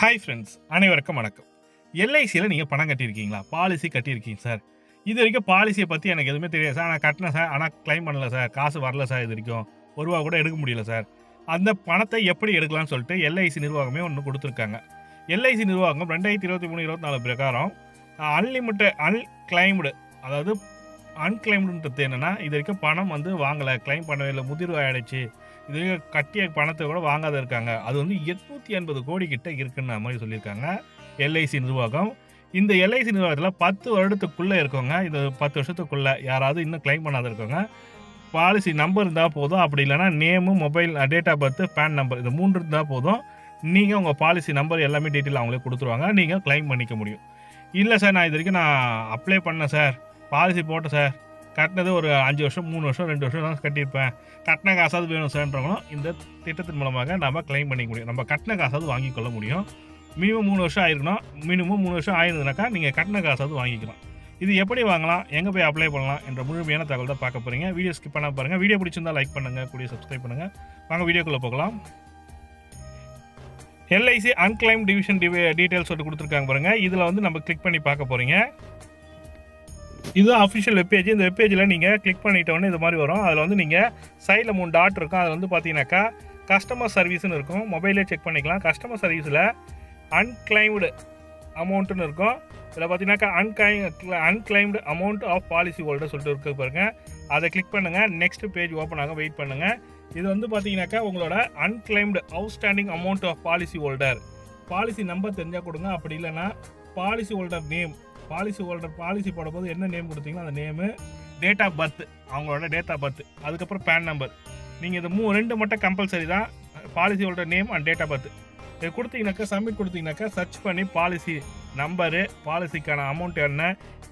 Hi friends அனைவருக்கும் வணக்கம். எல்ஐசியில் நீங்கள் பணம் கட்டியிருக்கீங்களா? பாலிசி கட்டியிருக்கீங்க சார் இது வரைக்கும் பாலிசியை பற்றி எனக்கு எதுவுமே தெரியாது சார் நான் கட்டினேன் சார் ஆனால் க்ளைம் பண்ணல சார் காசு வரல சார் இது வரைக்கும். ஒரு ரூபா கூட எடுக்க முடியல சார் அந்த பணத்தை எப்படி எடுக்கலாம்னு சொல்லிட்டு எல்ஐசி நிர்வாகமே ஒன்று கொடுத்துருக்காங்க. எல்ஐசி நிர்வாகம் ரெண்டாயிரத்தி இருபத்தி மூணு இருபத்தி நாலு பிரகாரம் அன்லிமிட்டட் அன்கிளைம்டு அதாவது அன்கிளைம்டுன்றது என்னென்னா இது வரைக்கும் பணம் வந்து வாங்கலை. க்ளைம் பண்ணவே இல்லை. முதிர்வு ஆயிடுச்சு. இதே கட்டிய பணத்தை கூட வாங்காத இருக்காங்க. அது வந்து எட்நூற்றி எண்பது கோடி கிட்ட இருக்குன்னு மாதிரி சொல்லியிருக்காங்க. எல்ஐசி நிர்வாகம். இந்த எல்ஐசி நிர்வாகத்தில் பத்து வருடத்துக்குள்ளே இருக்கவங்க இந்த பத்து வருஷத்துக்குள்ளே யாராவது இன்னும் கிளைம் பண்ணாத இருக்கவங்க பாலிசி நம்பர் இருந்தால் போதும். அப்படி இல்லைன்னா name mobile date of birth PAN number இது மூன்று இருந்தால் போதும். நீங்கள் உங்கள் பாலிசி நம்பர் எல்லாமே டீட்டெயில் அவங்களே கொடுத்துருவாங்க. நீங்கள் கிளைம் பண்ணிக்க முடியும். இல்லை சார் நான் இது வரைக்கும் நான் அப்ளை பண்ணேன் சார். பாலிசி போட்டேன் சார். கட்டினது ஒரு அஞ்சு வருஷம் மூணு வருஷம் ரெண்டு வருஷம் தான் கட்டியிருப்பேன். கட்டின காசாவது வேணும் சார்ன்றவங்களும் இந்த திட்டத்தின் மூலமாக நம்ம க்ளைம் பண்ணிக்க முடியும். நம்ம கட்டின காசாவது வாங்கிக்கொள்ள முடியும். மினிமம் மூணு வருஷம் ஆயிருக்கணும் மினிமம் மூணு வருஷம் ஆயிருந்ததுனாக்கா நீங்கள் கட்டின காசாவது வாங்கிக்கலாம். இது எப்படி வாங்கலாம் எங்கே போய் அப்ளை பண்ணலாம் என்ற முழுமையான தகவல் தான் பார்க்க போகிறீங்க வீடியோ ஸ்கிப் பண்ண பாருங்கள் வீடியோ பிடிச்சிருந்தால் லைக் பண்ணுங்கள் கூடிய சப்ஸ்கிரைப் பண்ணுங்கள் வாங்க வீடியோக்குள்ளே போகலாம். LIC unclaim division TV details சொல்லிட்டு கொடுத்துருக்காங்க பாருங்கள் இதில் வந்து நம்ம கிளிக் பண்ணி பார்க்க போகிறீங்க இதுதான் அஃபிஷியல் வெப்பேஜ் இந்த வெப்பேஜில் நீங்கள் கிளிக் பண்ணிட்டோன்னே இது மாதிரி வரும். அதில் வந்து நீங்கள் சைடில் மூணு டாட் இருக்கும். அதில் வந்து பார்த்தீங்கன்னாக்கா கஸ்டமர் சர்வீஸ்னு இருக்கும். மொபைலே செக் பண்ணிக்கலாம். கஸ்டமர் சர்வீஸில் அன்கிளைம்டு அமௌண்ட்டுன்னு இருக்கும். இதில் பார்த்தீங்கன்னாக்கா unclaim unclaimed amount of policy holder சொல்லிட்டு இருக்க பாருங்க. அதை கிளிக் பண்ணுங்கள் நெக்ஸ்ட் பேஜ் ஓப்பன் ஆக வெயிட் பண்ணுங்கள் இது வந்து பார்த்தீங்கன்னாக்கா உங்களோட unclaimed outstanding amount of policy holder policy number தெரிஞ்சால் கொடுங்க. அப்படி இல்லைன்னா policy holder name policy holder policy போடும்போது என்ன நேம் கொடுத்தீங்களோ அந்த நேமு டேட் ஆஃப் பர்த் அவங்களோட டேட் ஆஃப் பர்த் அதுக்கப்புறம் பேன் நம்பர் நீங்கள் இது மூ ரெண்டு மட்டும் கம்பல்சரி தான் policy holder name and date of birth இது கொடுத்தீங்கன்னாக்கா சப்மிட் கொடுத்தீங்கன்னாக்கா சர்ச் பண்ணி பாலிசி நம்பரு பாலிசிக்கான அமௌண்ட் என்ன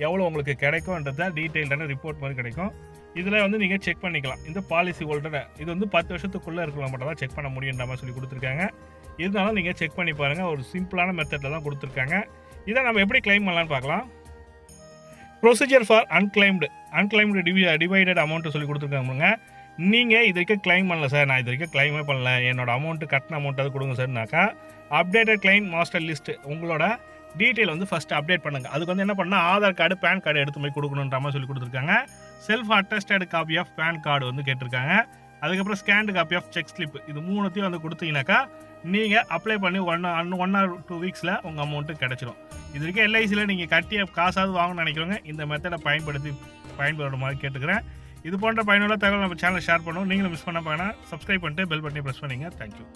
எவ்வளோ உங்களுக்கு கிடைக்கும்ன்றத டீட்டெயில்டான ரிப்போர்ட் மாதிரி கிடைக்கும். இதில் வந்து நீங்கள் செக் பண்ணிக்கலாம். இந்த பாலிசி ஹோல்டரை இது வந்து பத்து வருஷத்துக்குள்ளே இருக்கலாம் மட்டும் தான் செக் பண்ண முடியுன்ற மாதிரி சொல்லி கொடுத்துருக்காங்க. இருந்தாலும் நீங்கள் செக் பண்ணி பாருங்கள் ஒரு சிம்பிளான மெத்தடில் தான் கொடுத்துருக்காங்க. இதை நம்ம எப்படி கிளைம் பண்ணலான்னு பார்க்கலாம். Procedure for unclaimed unclaimed TV divided amount சொல்லி கொடுத்துருக்காங்க நீங்கள் இது வரைக்கும் கிளைம் பண்ணல சார் நான் இது வரைக்கும் கிளைமே பண்ணல. என்னோட அமௌண்ட்டு கட்டின அமௌண்ட் அது கொடுங்க சார்னாக்கா அப்டேட்டட் கிளைம் மாஸ்டர் லிஸ்ட்டு உங்களோட டீட்டெயில் வந்து ஃபஸ்ட்டு அப்டேட் பண்ணுங்கள் அதுக்கு வந்து என்ன பண்ணால் ஆதார் கார்டு பேன் கார்டு எடுத்து போய் கொடுக்கணுன்ற மாதிரி சொல்லி கொடுத்துருக்காங்க. Self attested copy of PAN card வந்து கேட்டிருக்காங்க. அதுக்கப்புறம் scanned copy of cheque slip இது மூணுத்தையும் வந்து கொடுத்தீங்கன்னாக்கா நீங்கள் அப்ளை பண்ணி one one one or two வீக்ஸில் உங்கள் அமௌண்ட்டு கிடச்சிரும். இது வரைக்கும் எல்ஐசியில் நீங்கள் கட்டிய காசாவது வாங்கணும்னு நினைக்கிறவங்க இந்த மெத்தடை பயன்படுத்தி பயன்படுற மாதிரி கேட்டுக்கிறேன். இது போன்ற பயனுள்ள தகவல் நம்ம சேனல் ஷேர் பண்ணுவோம். நீங்களும் மிஸ் பண்ண போனால் சப்ஸ்கிரைப் பண்ணிட்டு பெல் பட்டனை ப்ரெஸ் பண்ணிங்க. தேங்க்யூ